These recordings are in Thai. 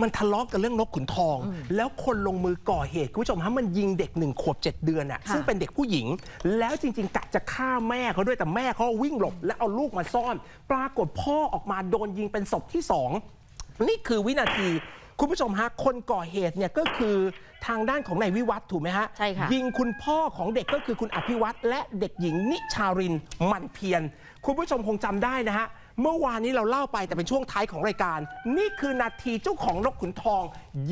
มันทะเลาะกันเรื่องนกขุนทอง แล้วคนลงมือก่อเหตุคุณผู้ชมฮะมันยิงเด็กหนึ่งขวบเจ็ดเดือนอะค่ะซึ่งเป็นเด็กผู้หญิง แล้วจริง ๆกะจะฆ่าแม่เขาด้วยแต่แม่เขาวิ่งหลบ แล้วเอาลูกมาซ่อน ปรากฏพ่อออกมาโดนยิงเป็นศพที่สองนี่คือวินาทีคุณผู้ชมฮะ คนก่อเหตุเนี่ยก็คือทางด้านของนายวิวัฒน์ถูกไหมฮะ ใช่ค่ะ ยิงคุณพ่อของเด็กก็คือคุณอภิวัตและเด็กหญิงนิชารินมันเพียร คุณผู้ชมคงจำได้นะฮะ เมื่อวานนี้เราเล่าไปแต่เป็นช่วงท้ายของรายการ นี่คือนาทีเจ้าของนกขุนทอง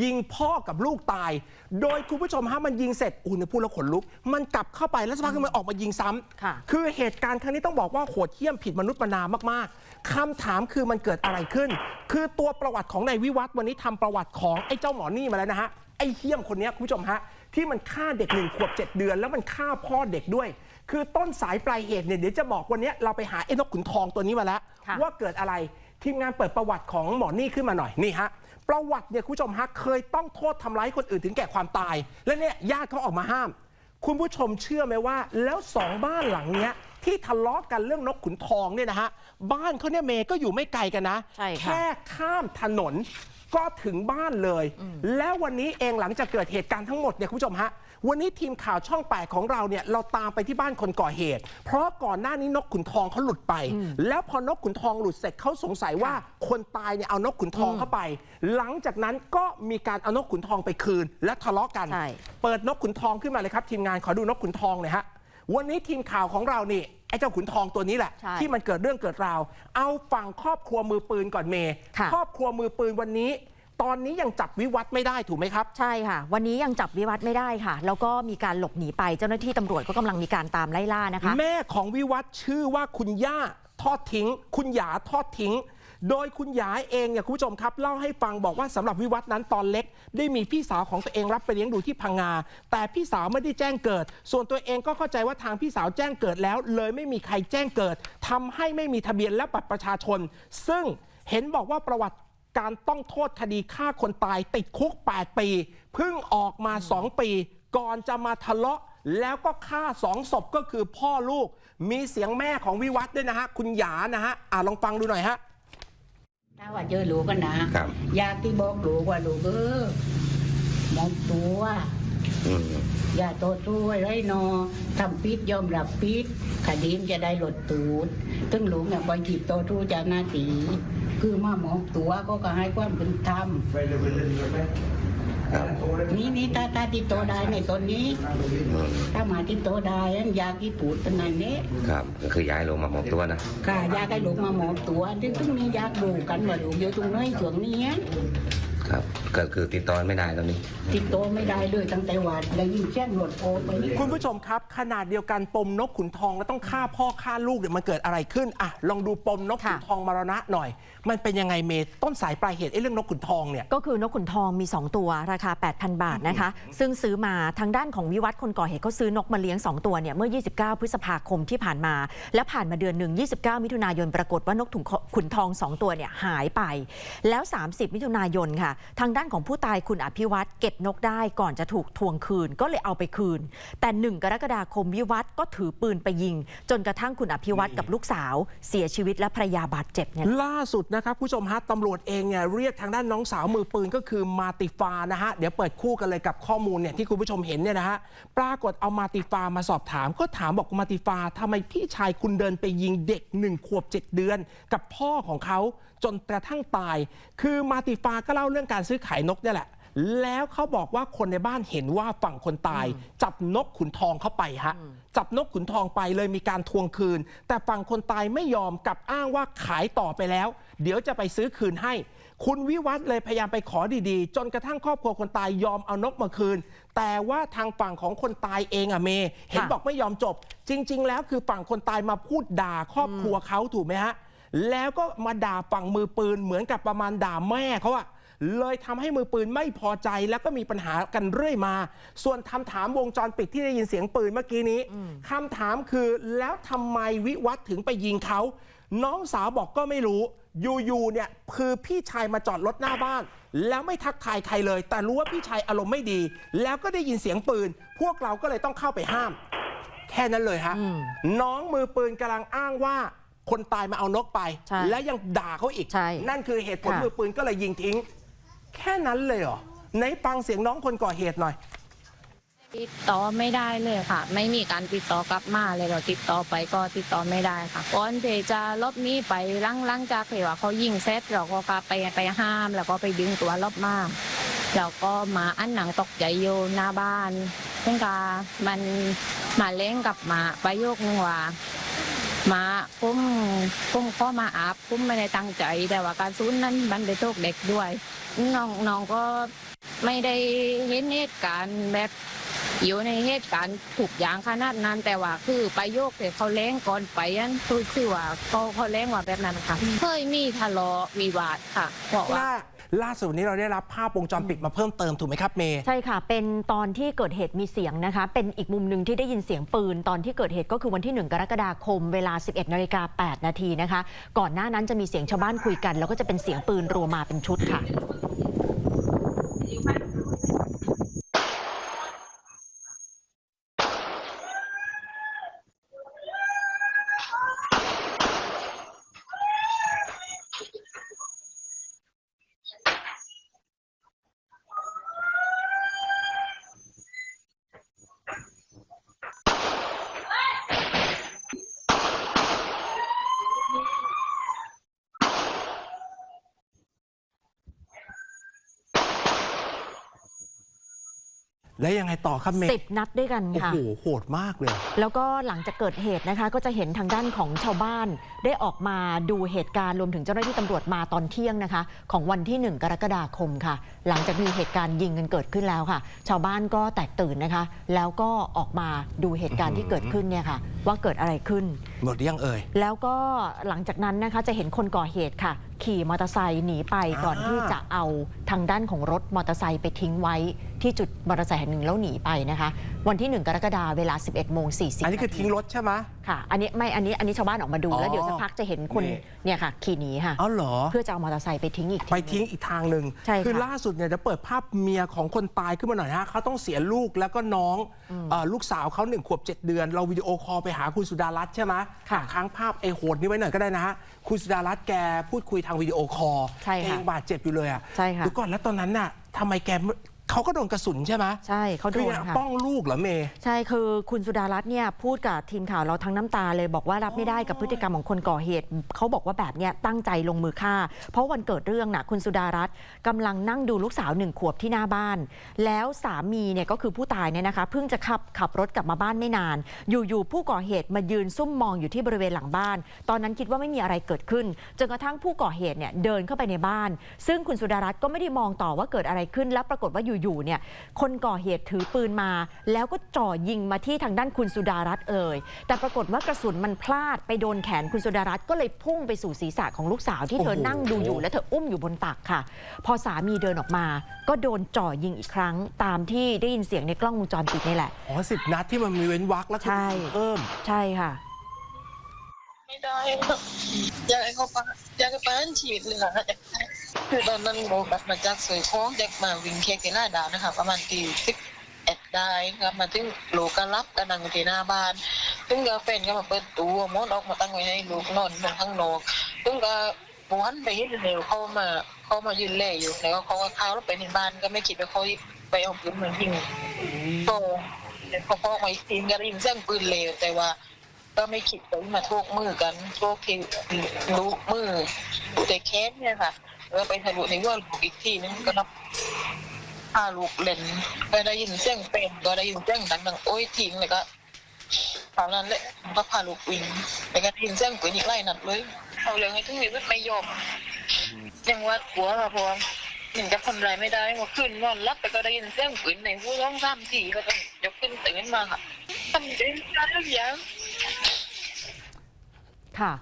ยิงพ่อกับลูกตาย โดยคุณผู้ชมฮะมันยิงเสร็จอุ่นยพูดแล้วขนลุก มันกลับเข้าไปแล้วสักพักนึงมันออกมายิงซ้ำค่ะคือเหตุการณ์ครั้งนี้ต้องบอกว่าโหดเหี้ยมผิดมนุษย์มนามากๆคำถามคือมันเกิดอะไรขึ้น คือตัวประวัติของนายวิวัฒน์วันนี้ทำประวัติของไอ้เจ้าหมอนี่มาแล้วนะฮะไอ้เหี้ยมคนเนี้ยคุณผู้ชมฮะที่มันฆ่าเด็กหนึ่งขวบเจ็ดเดือน แล้วมันฆ่าพ่อเด็กด้วย คือต้นสายปลายเหตุเนี่ยเดี๋ยวจะบอกวันเนี้ยเราไปหาไอ้นกขุนทองตัวนี้มาแล้วค่ะ ว่าเกิดอะไร ทีมงานเปิดประวัติของหมอนี่ขึ้นมาหน่อยนี่ฮะประวัติเนี่ยคุณผู้ชมฮะเคยต้องโทษทำร้ายคนอื่นถึงแก่ความตาย และเนี่ยญาติเขาออกมาห้าม คุณผู้ชมเชื่อไหมว่า แล้วสองบ้านหลังเนี้ยที่ทะเลาะกันเรื่องนกขุนทองเนี่ยนะฮะบ้านเขาเนี่ยเมย์ก็อยู่ไม่ไกลกันนะใช่ค่ะแค่ข้ามถนนก็ถึงบ้านเลย แล้ววันนี้เองหลังจากเกิดเหตุการณ์ทั้งหมดเนี่ยคุณผู้ชมฮะ วันนี้ทีมข่าวช่องแปดของเราเนี่ยเราตามไปที่บ้านคนก่อเหตุ เพราะก่อนหน้านี้นกขุนทองเขาหลุดไป แล้วพอนกขุนทองหลุดเสร็จเขาสงสัยว่าคนตายเนี่ยเอานกขุนทองเข้าไป หลังจากนั้นก็มีการเอานกขุนทองไปคืน และทะเลาะกันใช่เปิดนกขุนทองขึ้นมาเลยครับ ทีมงานขอดูนกขุนทองหน่อยฮะวันนี้ทีมข่าวของเรานี่ไอ้เจ้าขุนทองตัวนี้แหละใช่ที่มันเกิดเรื่องเกิดราว เอาฝั่งครอบครัวมือปืนก่อนเมย์ค่ะครอบครัวมือปืนวันนี้ ตอนนี้ยังจับวิวัฒน์ไม่ได้ถูกไหมครับ ใช่ค่ะ วันนี้ยังจับวิวัฒน์ไม่ได้ค่ะ แล้วก็มีการหลบหนีไปเจ้าหน้าที่ตำรวจก็กำลังมีการตามไล่ล่านะคะ แม่ของวิวัฒน์ชื่อว่าคุณย่าทอดทิ้ง คุณหยาทอดทิ้ง โดยคุณหยาเองเนี่ยคุณผู้ชมครับเล่าให้ฟังบอกว่าสำหรับวิวัฒน์นั้นตอนเล็ก ได้มีพี่สาวของตัวเองรับไปเลี้ยงดูที่พังงา แต่พี่สาวไม่ได้แจ้งเกิด ส่วนตัวเองก็เข้าใจว่าทางพี่สาวแจ้งเกิดแล้ว เลยไม่มีใครแจ้งเกิดทำให้ไม่มีทะเบียนและบัตรประชาชน ซึ่งเห็นบอกว่าประวัติ การต้องโทษคดีฆ่าคนตายติดคุก 8 ปีเพิ่งออกมา 2 ปี ก่อนจะมาทะเลาะ แล้วก็ฆ่าสองศพก็คือพ่อลูก มีเสียงแม่ของวิวัฒน์ด้วยนะฮะ คุณหยานะฮะ อ่าลองฟังดูหน่อยฮะถ้าว่าเจอลูกกันนะครับอยากที่บอกลูกว่าลูกเออมองตัวอืมอย่าโตตู้ไว้ไรนอทำปิดยอมรับปิดคดีมนจะได้ลดตูดตึงลูกเนี่ยไปจีบโตตู้จากหน้าตี คือมาหมองตัวก็ก็ให้ความเป็นธรรมครับนี่นี่ตาตาที่โตได้ในตอนนี้อืมถ้ามาที่โตได้อันอยากที่ปูดเป็นไงเนี้ครับก็คือย้ายลงมาหมอบตัวนะค่ะอยากให้ลูกมาหมองตัวที่ตึงนี้อยากดูกันว่าลูกอยู่ตรงไหนช่วงนี้ ครับก็คือติดต่อไม่ได้ตอนนี้ ติดโตไม่ได้เลยตั้งแต่ว่าได้ยินเสียงรถโอไปนี่ คุณผู้ชมครับ ขนาดเดียวกันปมนกขุนทองแล้วต้องฆ่าพ่อฆ่าลูกเนี่ยมันเกิดอะไรขึ้นอะลองดูปมนกขุนค่ะทองมรณะหน่อย มันเป็นยังไงเมย์ต้นสายปลายเหตุไอ้เรื่องนกขุนทองเนี่ย ก็คือนกขุนทองมี 2 ตัวราคา 8,000 บาทนะคะ ซึ่งซื้อมาทางด้านของวิวัฒน์คนก่อเหตุเขาซื้อนกมาเลี้ยง 2 ตัวเนี่ยเมื่อ 29 พฤษภาคมที่ผ่านมา และผ่านมาเดือนหนึ่ง29 มิถุนายนปรากฏว่านกถุงขุนทอง 2 ตัวเนี่ยหายไป แล้ว 30 มิถุนายนค่ะทางด้านของผู้ตายคุณอภิวัตรเก็บนกได้ก่อนจะถูกทวงคืนก็เลยเอาไปคืน แต่1กรกฎาคมวิวัฒน์ก็ถือปืนไปยิง จนกระทั่งคุณอภิวัตรกับลูกสาว เสียชีวิตและภรรยาบาดเจ็บเนี่ยล่าสุดนะครับผู้ชมฮะตำรวจเองเนี่ยเรียกทางด้านน้องสาวมือปืนก็คือมาติฟานะฮะเดี๋ยวเปิดคู่กันเลยกับข้อมูลเนี่ยที่คุณผู้ชมเห็นเนี่ยนะฮะปรากฏเอามาติฟามาสอบถาม ก็ถามบอกมาติฟาทำไมพี่ชายคุณเดินไปยิงเด็กหนึ่งขวบ7เดือน กับพ่อของเขาจนกระทั่งตาย คือมาติฟาก็เล่าเรื่องการซื้อขายนกเนี่ยแหละ แล้วเขาบอกว่าคนในบ้านเห็นว่าฝั่งคนตาย จับนกขุนทองเข้าไปฮะ จับนกขุนทองไปเลยมีการทวงคืน แต่ฝั่งคนตายไม่ยอมกลับอ้างว่าขายต่อไปแล้ว เดี๋ยวจะไปซื้อคืนให้ คุณวิวัฒน์เลยพยายามไปขอดีๆ จนกระทั่งครอบครัวคนตายยอมเอานกมาคืน แต่ว่าทางฝั่งของคนตายเองอะเมเห็นค่ะบอกไม่ยอมจบ จริง ๆ แล้วคือฝั่งคนตายมาพูดด่าครอบครัวเขาถูกไหมฮะแล้วก็มาด่าฝั่งมือปืนเหมือนกับประมาณด่าแม่เขาอะ เลยทำให้มือปืนไม่พอใจแล้วก็มีปัญหากันเรื่อยมา ส่วนคำถามวงจรปิดที่ได้ยินเสียงปืนเมื่อกี้นี้คำถามคือแล้วทำไมวิวัฒน์ถึงไปยิงเขา น้องสาวบอกก็ไม่รู้อยู่ๆเนี่ยคือพี่ชายมาจอดรถหน้าบ้าน แล้วไม่ทักทายใครเลย แต่รู้ว่าพี่ชายอารมณ์ไม่ดี แล้วก็ได้ยินเสียงปืน พวกเราก็เลยต้องเข้าไปห้าม แค่นั้นเลยฮะอืมน้องมือปืนกำลังอ้างว่าคนตายมาเอานกไปใช่และยังด่าเขาอีกใช่นั่นคือเหตุผลค่ะมือปืนก็เลยยิงทิ้ง แค่นั้นเลยเหรอไหนฟังเสียงน้องคนก่อเหตุหน่อย ติดต่อไม่ได้เลยค่ะ ไม่มีการติดต่อกลับมาเลยเราติดต่อไปก็ติดต่อไม่ได้ค่ะก่อนที่จะลบนี้ไปหลังหลังจากที่ว่าเขายิงเซตเราก็กลับไปไปห้าม แล้วก็ไปดึงตัวลบมาแล้วก็มาอันหนังตกใจอยู่หน้าบ้านซึ่งกามันมาเล่นกับหมาประโยคนึงว่า มาคุ้มคุ้มข้อมาอาบคุ้มไม่ได้ตั้งใจ แต่ว่าการซูนนั้นมันไปโตกเด็กด้วยน้องน้องก็ไม่ได้เห็นเหตุการณ์แบบอยู่ในเหตุการณ์ถูกอย่างขนาดนั้น แต่ว่าคือไปโยคที่เขาเล้งก่อนไปอันคือคือว่าเขาเขาเล้งว่าแบบนั้นค่ะเคยมีทะเลาะวิวาทค่ะบอกว่าล่า ล่าสุดนี้เราได้รับภาพวงจรปิดมาเพิ่มเติมถูกไหมครับเมย์ ใช่ค่ะ เป็นตอนที่เกิดเหตุมีเสียงนะคะ เป็นอีกมุมหนึ่งที่ได้ยินเสียงปืน ตอนที่เกิดเหตุก็คือวันที่ 1 กรกฎาคมเวลา 11นาฬิกา8นาทีนะคะ ก่อนหน้านั้นจะมีเสียงชาวบ้านคุยกัน แล้วก็จะเป็นเสียงปืนรัวมาเป็นชุดค่ะ แล้วยังไงต่อครับเมย์สิบนัดด้วยกันโอ้ค่ะโหโหดมากเลย แล้วก็หลังจากเกิดเหตุนะคะ ก็จะเห็นทางด้านของชาวบ้านได้ออกมาดูเหตุการณ์รวมถึงเจ้าหน้าที่ตำรวจมาตอนเที่ยงนะคะ ของวันที่ 1 กรกฎาคมค่ะ หลังจากมีเหตุการณ์ยิงกันเกิดขึ้นแล้วค่ะ ชาวบ้านก็แตกตื่นนะคะ แล้วก็ออกมาดูเหตุการณ์ที่เกิดขึ้นเนี่ยค่ะ ว่าเกิดอะไรขึ้น หมดหรือยังเอ่ยแล้วก็หลังจากนั้นนะคะจะเห็นคนก่อเหตุค่ะ ขี่มอเตอร์ไซค์หนีไปก่อนอ่าที่จะเอาทางด้านของรถมอเตอร์ไซค์ไปทิ้งไว้ ที่จุดมอเตอร์ไซค์แห่งหนึ่งแล้วหนีไปนะคะ วันที่ 1 กรกฎาคมเวลา 11โมง40อันนี้คือทิ้งรถใช่ไหมค่ะ อันนี้ไม่ อันนี้ อันนี้ชาวบ้านออกมาดู อ๋อแล้วเดี๋ยวสักพักจะเห็นคนนี่ เนี่ยค่ะขี่หนีค่ะอ๋อเหรอ เพื่อจะเอามอเตอร์ไซค์ไปทิ้งอีกไปทีหนึ่ทิ้งอีกทางหนึ่งใช่ค่ะ คือล่าสุดเนี่ยจะเปิดภาพเมียของคนตายขึ้นมาหน่อยฮะเขาต้องเสียลูกแล้วก็น้องเอ่อลูกสาวเขาหนึ่งขวบเจ็ดเดือน เราวิดีโอคอลไปหาคุณสุดารัตน์ใช่ไหมค่ะค้างภาพไอ้โหดนี้ไว้หน่อยก็ได้นะฮะคุณสุดารัตน์แกพูดคุยทางวิดีโอคอลใช่ค่ะแกยังบาดเจ็บอยู่เลยอะใช่ค่ะ เดี๋ยวก่อนแล้วตอนนั้นน่ะทำไมแกไม่ เขาก็โดนกระสุนใช่ไหมใช่เขาโดคือนค่ะป้องลูกเหรอเมย์ใช่คือคุณสุดารัตน์เนี่ยพูดกับทีมข่าวเราทั้งน้ำตาเลยบอกว่ารับไม่ได้กับพฤติกรรมของคนก่อเหตุเขาบอกว่าแบบเนี้ยตั้งใจลงมือฆ่า เพราะวันเกิดเรื่องน่ะคุณสุดารัตน์กำลังนั่งดูลูกสาวหนึ่งขวบที่หน้าบ้าน แล้วสามีเนี่ยก็คือผู้ตายเนี่ยนะคะเพิ่งจะขับขับรถกลับมาบ้านไม่นาน อยู่ๆผู้ก่อเหตุมายืนซุ่มมองอยู่ที่บริเวณหลังบ้าน ตอนนั้นคิดว่าไม่มีอะไรเกิดขึ้นจนกระทั่งผู้ก่อเหตุเนี่ยเดินเข้าไปในบ้าน ซึ่งคุณสุดารัตน์ก็ไม่ได้มองต่อว่าเกิดอะไรขึ้น แล้วปรากฏว่าอยู่ๆเนี่ยคนก่อเหตุถือปืนมา แล้วก็จ่อยิงมาที่ทางด้านคุณสุดารัตน์เอ่ยแต่ปรากฏว่ากระสุนมันพลาดไปโดนแขนคุณสุดารัตน์ก็เลยพุ่งไปสู่ศีรษะของลูกสาวที่เธอโอ้โหนั่งดูอยู่และเธออุ้มอยู่บนตักค่ะ พอสามีเดินออกมา ก็โดนจ่อยิงอีกครั้ง ตามที่ได้ยินเสียงในกล้องวงจรปิดนี่แหละอ๋อสิบนัดที่มันมีเว้นวรรคแล้วก็ใช่เพิ่มใช่ค่ะ ไม่ได้ครับอยากให้เขาประอยากให้ประหารชีวิตเลยค่ะ คือตอนนั้นโบบัตมาจากสวยโค้งเด็กมาวิ่งเค้กที่หน้าดาวนะคะ ประมาณตีสิบเอ็ดได้ครับมาถึงลูกก็รับกันนังอยู่ที่หน้าบ้านซึ่งก็เป็นก็มาเปิดตู้มดออกมาตั้งไว้ให้ลูกนอนบนข้างนอกซึ่งก็ปวนไปยืนเร็วเขามาเขามายืนเล่อยู่แล้วก็เขาก็เข้าแล้วไปในบ้านก็ไม่คิดว่าเขาไปเอาปืนมายิงก็พอพอมาอีกทีก็ได้ยินเสียงปืนเร็วแต่ว่าก็ไม่คิดว่ามาโทกมือกันโทกที่ลูกมือแต่แค้นเนี่ยค่ะ แล้วไปทะลุในว่าลูกอีกทีนึงก็นับพาลูกเล่นก็ได้ยินเสียงเป็นก็ได้ยินเสียงดังๆโอ้ยทิ้งเลยก็ตอนนั้นแหละก็พาลูกวิ่งแล้วก็ได้ยินเสียงปืนอีกไล่นัดเลยเอาเรื่องให้ถึงที่สุดไม่ยอมยังว่ากลัวค่ะเพราะว่าหนึ่งจะทำอะไรไม่ได้เมื่อคืนนอนรับแต่ก็ได้ยินเสียงปืนในหูร้องซ้ำสี่ก็ต้องยกขึ้นตื่นมาค่ะทำใจไม่ได้ทุกอย่างค่ะ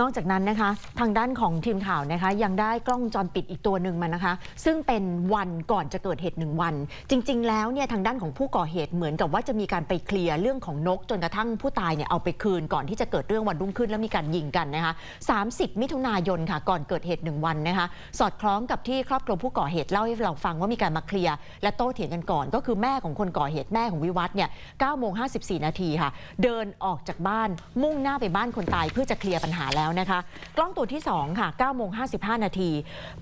นอกจากนั้นนะคะ ทางด้านของทีมข่าวนะคะ ยังได้กล้องจรปิดอีกตัวหนึ่งมานะคะ ซึ่งเป็นวันก่อนจะเกิดเหตุหนึ่งวัน จริง ๆ แล้วเนี่ยทางด้านของผู้ก่อเหตุเหมือนกับว่าจะมีการไปเคลียร์เรื่องของนก จนกระทั่งผู้ตายเนี่ยเอาไปคืนก่อนที่จะเกิดเรื่องวันรุ่งขึ้นแล้วมีการยิงกันนะคะ 30 มิถุนายนค่ะ ก่อนเกิดเหตุหนึ่งวันนะคะ สอดคล้องกับที่ครอบครัวผู้ก่อเหตุเล่าให้เราฟังว่ามีการมาเคลียร์และโต้เถียงกันก่อน ก็คือแม่ของคนก่อเหตุแม่ของวิวัฒน์เนี่ย9โมง54 นาทีค่ะ เดินออกจากบ้านมุ่งหน้าไปบ้านคนตายเพื่อจะเคลียร์ปัญหาแล้วแล้วนะคะ กล้องตัวที่ 2 ค่ะ9โมง55 นาที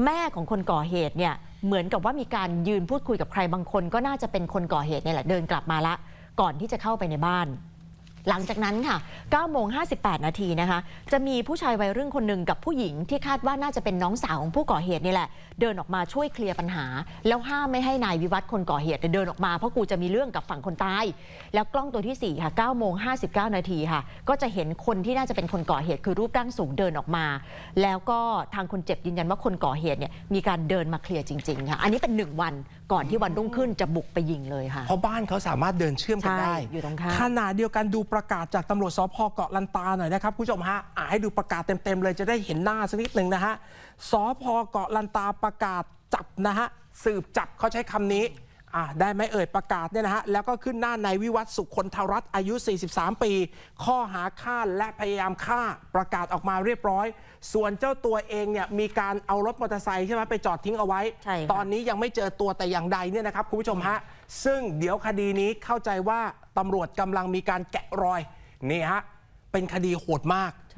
แม่ของคนก่อเหตุเนี่ยเหมือนกับว่ามีการยืนพูดคุยกับใครบางคน ก็น่าจะเป็นคนก่อเหตุเนี่ยแหละเดินกลับมาละ ก่อนที่จะเข้าไปในบ้าน หลังจากนั้นค่ะ9โมง58 นาทีนะคะ จะมีผู้ชายวัยรุ่นคนหนึ่งกับผู้หญิงที่คาดว่าน่าจะเป็นน้องสาวของผู้ก่อเหตุนี่แหละ เดินออกมาช่วยเคลียร์ปัญหา แล้วห้ามไม่ให้นายวิวัฒน์คนก่อเหตุเดินออกมาเพราะกูจะมีเรื่องกับฝั่งคนตาย แล้วกล้องตัวทีสี่4 ค่ะ9โมง59 นาทีค่ะ ก็จะเห็นคนที่น่าจะเป็นคนก่อเหตุคือรูปร่างสูงเดินออกมา แล้วก็ทางคนเจ็บยืนยันว่าคนก่อเหตุเนี่ยมีการเดินมาเคลียร์จริงๆค่ะ อันนี้เป็นหนึ่งวันก่อนที่วันรุ่งขึ้นจะบุกไปยิงเลยค่ะเพราะบ้านเขาสามารถเดินเชื่อมกันได้ใช่อยู่ตรงข้ามขณะเดียวกันดูประกาศจากตำรวจสพเกาะลันตาหน่อยนะครับคุณผู้ชมฮะอ่าให้ดูประกาศเต็มๆเลยจะได้เห็นหน้าสักนิดหนึ่งนะฮะสพเกาะลันตาประกาศจับนะฮะสืบจับเขาใช้คำนี้อ่าได้ไหมเอ่ยประกาศเนี่ยนะฮะ แล้วก็ขึ้นหน้านายวิวัฒน์สุคนทรัตน์อายุ 43 ปี ข้อหาฆ่าและพยายามฆ่าประกาศออกมาเรียบร้อย ส่วนเจ้าตัวเองเนี่ยมีการเอารถมอเตอร์ไซค์ใช่ไหมไปจอดทิ้งเอาไว้ใช่ค่ะตอนนี้ยังไม่เจอตัวแต่อย่างใดเนี่ยนะครับคุณผู้ชมฮะ ซึ่งเดี๋ยวคดีนี้เข้าใจว่า ตำรวจกำลังมีการแกะรอยนี่ฮะเป็นคดีโหดมาก